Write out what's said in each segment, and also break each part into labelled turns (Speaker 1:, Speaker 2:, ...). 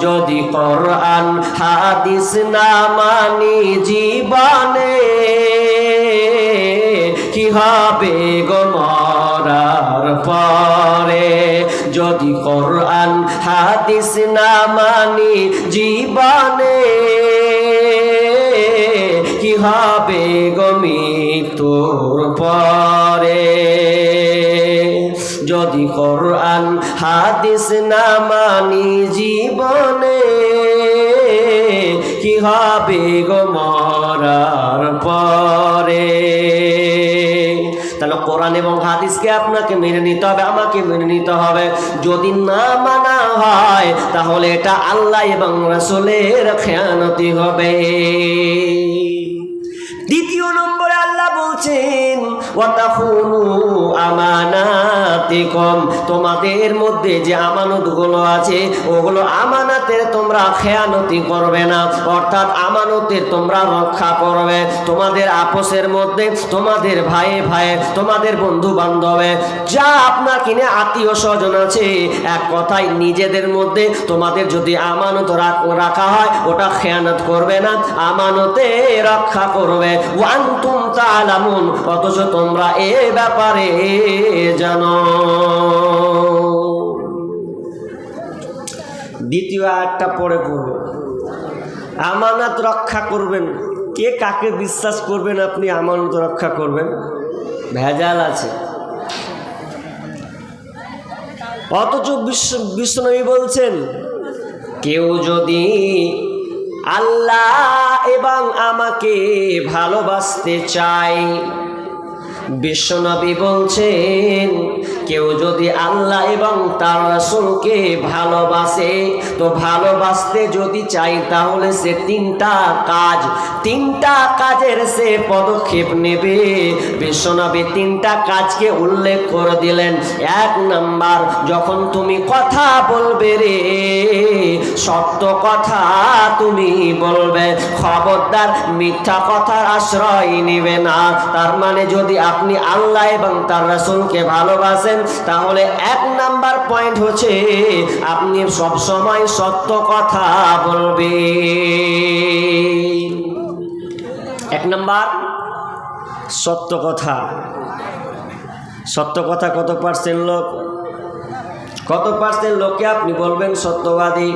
Speaker 1: যদি কোরআন, হাদিস না মানি জীবনে, কি হবে গো মরার পরে? যদি কোরআন, হাদিস না মানি জীবনে, কি হবে গো মৃত্যুর পরে? যদি কোরআন, হাদিস না মানি জীবনে, কি হবে গো মরার পরে? তাহলে কোরআন এবং হাদিসকে আপনাকে মেনে নিতে হবে, আমাকে মেনে নিতে হবে। যদি না মানা হয়, তাহলে এটা আল্লাহ এবং রসুলের খেয়ানতি হবে। দ্বিতীয় নম্বরে ওয়াতাখুনু আমানাতিকুম। তোমাদের মধ্যে যে আমানতগুলো আছে, ওগুলো আমানাতের তোমরা খেয়ানতি করবে না। অর্থাৎ আমানতের তোমরা রক্ষা করবে। তোমাদের আপোষের মধ্যে, তোমাদের ভাইয়ে ভাইয়ে তোমাদের বন্ধু বান্ধবে যা আপনার কিনে আত্মীয় স্বজন আছে, এক কথায় নিজেদের মধ্যে তোমাদের যদি আমানত রাখ- হয়, ওটা খেয়ানত করবে না, আমানতে রক্ষা করবে। ওয়ান্তুম তালামুন অথচ তোমরা এ ব্যাপারে জানো। দ্বিতীয় আয়াতটা পরে পড়ব আমানত রক্ষা করবেন। কে কাকে বিশ্বাস করবেন আপনি আমানত রক্ষা করবেন? ভেজাল আছে। অথচ বিশ্ব বিষ্ণবী বলছেন, কেউ যদি আল্লাহ এবং আমাকে ভালোবাসতে চায় বিশ্বনবী বলছেন, কেউ যদি আল্লাহ এবং তার রাসূলকে ভালোবাসে, তো ভালোবাসতে যদি চাই তাহলে সে তিনটা কাজ, তিনটা কাজের সে পদক্ষেপ নেবে। বিশ্বনবী তিনটা কাজকে উল্লেখ করে দিলেন। এক নাম্বার, যখন তুমি কথা বলবে রে, সত্য কথা তুমি বলবে, খবরদার মিথ্যা কথার আশ্রয় নিবে না। তার মানে যদি আপনি আল্লাহ এবং তার রাসূলকে ভালোবাসেন, তাহলে এক নাম্বার পয়েন্ট হচ্ছে আপনি সব সময় সত্য কথা বলবেন। এক নাম্বার, সত্য কথা। সত্য কথা কত পার্সেন্ট লোক? কত পার্সেন্ট লোককে আপনি বলবেন সত্যবাদী?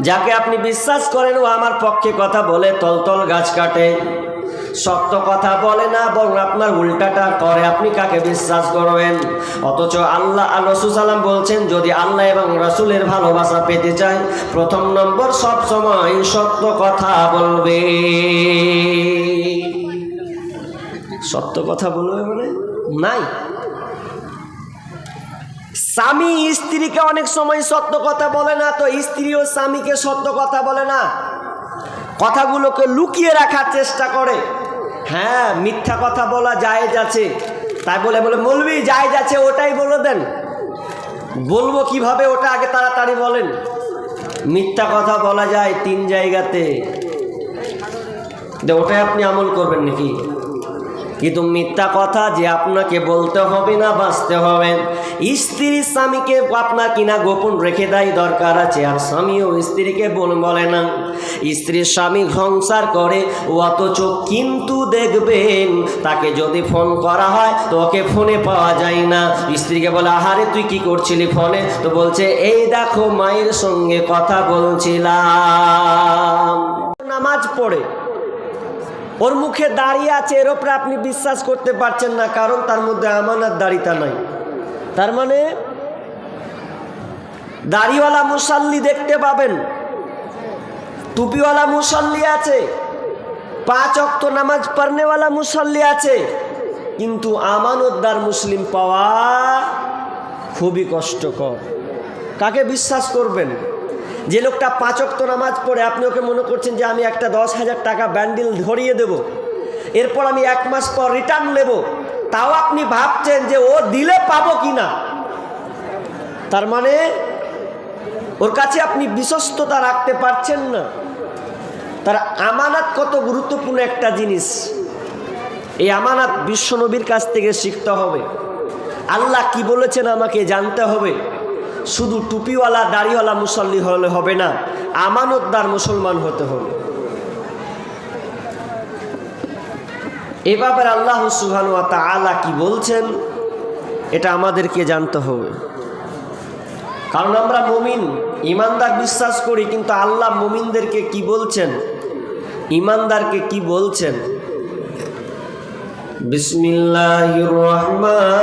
Speaker 1: যাকে আপনি বিশ্বাস করেন, ও আমার পক্ষে কথা বলে তলতল গাছ কাটে। সত্য কথা বলে না, বরং আপনার উল্টাটা করে। আপনি কাকে বিশ্বাস করবেন? অথচ আল্লাহ আর রসুল সাল্লাম বলছেন, যদি আল্লাহ এবং রসুলের ভালোবাসা পেতে চায়, প্রথম নম্বর সব সময় সত্য কথা বলবে। সত্য কথা বলবে মানে? নাই। স্বামী স্ত্রীকে অনেক সময় সত্য কথা বলে না, তো স্ত্রীও স্বামীকে সত্য কথা বলে না। কথাগুলোকে লুকিয়ে রাখার চেষ্টা করে। হ্যাঁ মিথ্যা কথা বলা জায়েজ আছে। তাই বলে বলে বলবি জায়েজ আছে, ওটাই বলে দেন। বলব কীভাবে, ওটা আগে তাড়াতাড়ি বলেন। মিথ্যা কথা বলা যায় তিন জায়গাতে। ওটাই আপনি আমল করবেন নাকি? কিন্তু মিথ্যা কথা যে আপনাকে বলতে হবে না, বাঁচতে হবে। স্ত্রী স্বামীকে আপনার কিনা গোপন রেখে দেয় দরকার আছে, আর স্বামীও স্ত্রীকে বল বলে না। স্ত্রীর স্বামী সংসার করে অথচ কিন্তু দেখবেন তাকে যদি ফোন করা হয়, তো ওকে ফোনে পাওয়া যায় না। স্ত্রীকে বলে, আহারে, তুই কি করছিলি ফোনে? তো বলছে, এই দেখো, মায়ের সঙ্গে কথা বলছিলাম। নামাজ পড়ে ওর মুখে দাঁড়িয়ে আছে, এর ওপরে আপনি বিশ্বাস করতে পারছেন না, কারণ তার মধ্যে আমানার দাড়িটা নাই। তার মানে দাড়িওয়ালা মুসাল্লি দেখতে পাবেন। টুপিওয়ালা মুসল্লি আছে, পাঁচ অক্ত নামাজ পড়নেওয়ালা মুসল্লি আছে, কিন্তু আমানতদার মুসলিম পাওয়া খুবই কষ্টকর। কাকে বিশ্বাস করবেন? যে লোকটা পাঁচ অক্ত নামাজ পড়ে, আপনি ওকে মনে করছেন যে আমি একটা দশ হাজার টাকা ব্যান্ডেল ধরিয়ে দেব। এরপর আমি এক মাস পর রিটার্ন নেব। তাও আপনি ভাবছেন যে ও দিলে পাবো কি না তার মানে ওর কাছে আপনি বিশ্বস্ততা রাখতে পারছেন না। তার আমানাত কত গুরুত্বপূর্ণ একটা জিনিস। এই আমানাত বিশ্বনবীর কাছ থেকে শিখতে হবে। আল্লাহ কি বলেছেন আমাকে জানতে হবে। শুধু টুপিওয়ালা, দাড়িওয়ালা মুসল্লি হলে হবে না, আমানতদার মুসলমান হতে হবে। এ ব্যাপারে আল্লাহ সুবহান ওয়া তাআলা কি বলছেন, এটা আমাদেরকে জানতে হবে। কারণ আমরা মুমিন, ইমানদার বিশ্বাস করি, কিন্তু আল্লাহ মুমিনদেরকে কি বলছেন? ইমানদারকে কি বলছেন? বিসমিল্লাহির রহমানির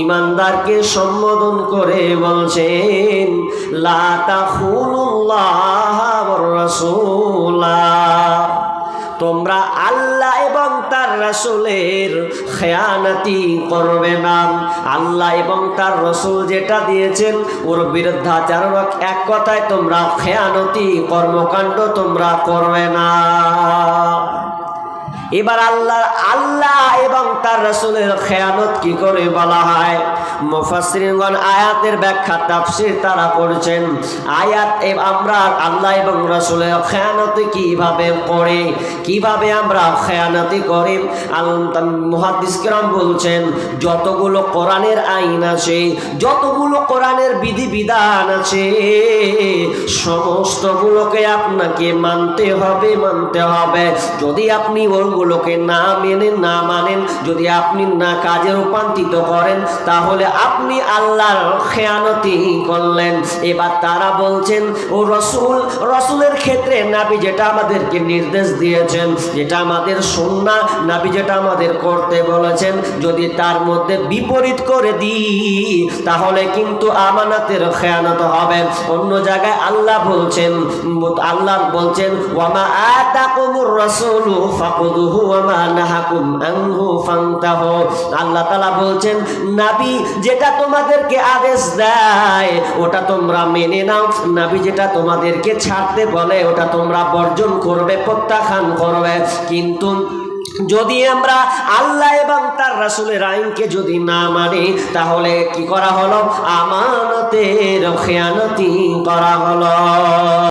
Speaker 1: ইমানদারকে সম্বোধন করে বলছেন তোমরা আল্লাহ এবং তার রাসূলের খেয়ানাতি করবে না। আল্লাহ এবং তার রসুল যেটা দিয়েছেন, ওর বিরুদ্ধাচার এক কথায় তোমরা খেয়ানতি কর্মকাণ্ড তোমরা করবে না। এবার আল্লাহ আল্লাহ এবং তার রসুলের খেয়ানত কি করে বলা হয়? মুফাসসিরিনগণ আয়াতের ব্যাখ্যা, তাফসীর তারা করেছেন আয়াত আমরা আল্লাহ এবং রসুলের খেয়ানতি কীভাবে করে কীভাবে আমরা খেয়ানতি করি? মুহাদ্দিস কিরাম বলছেন, যতগুলো কোরআনের আইন আছে, যতগুলো কোরআনের বিধি বিধান আছে, সমস্তগুলোকে আপনাকে মানতে হবে মানতে হবে। যদি আপনি ওগুলোকে না মেনে না মানেন, যদি আপনি না কাজে রূপান্তরিত করেন, তাহলে আপনি আল্লাহর খেয়ানতি করলেন। এবার তারা বলছেন, ও রসুল, রসুলের ক্ষেত্রে নাবি যেটা আমাদেরকে নির্দেশ দিয়েছেন, যেটা আমাদের সন্না নাবি যেটা আমাদের করতে বলেছেন, যদি তার মধ্যে বিপরীত করে দিই, তাহলে কিন্তু আমানাতের খেয়ানত হবে। অন্য জায়গায় আল্লাহ বলছেন আল্লাহ বলছেন ওয়ামা আতাকুমুর রাসূলু আল্লাহ তাআলা বলছেন, নাবি, যেটা তোমাদেরকে আদেশ দেয়, ওটা তোমরা মেনে নাও। নাবি, যেটা তোমাদেরকে ছাড়তে বলে, ওটা তোমরা বর্জন করবে, প্রত্যাখ্যান করবে। কিন্তু যদি আমরা আল্লাহ এবং তার রাসুলের আইনকে যদি না মানি, তাহলে কি করা হলো? আমানতের খেয়ানতি করা হলো।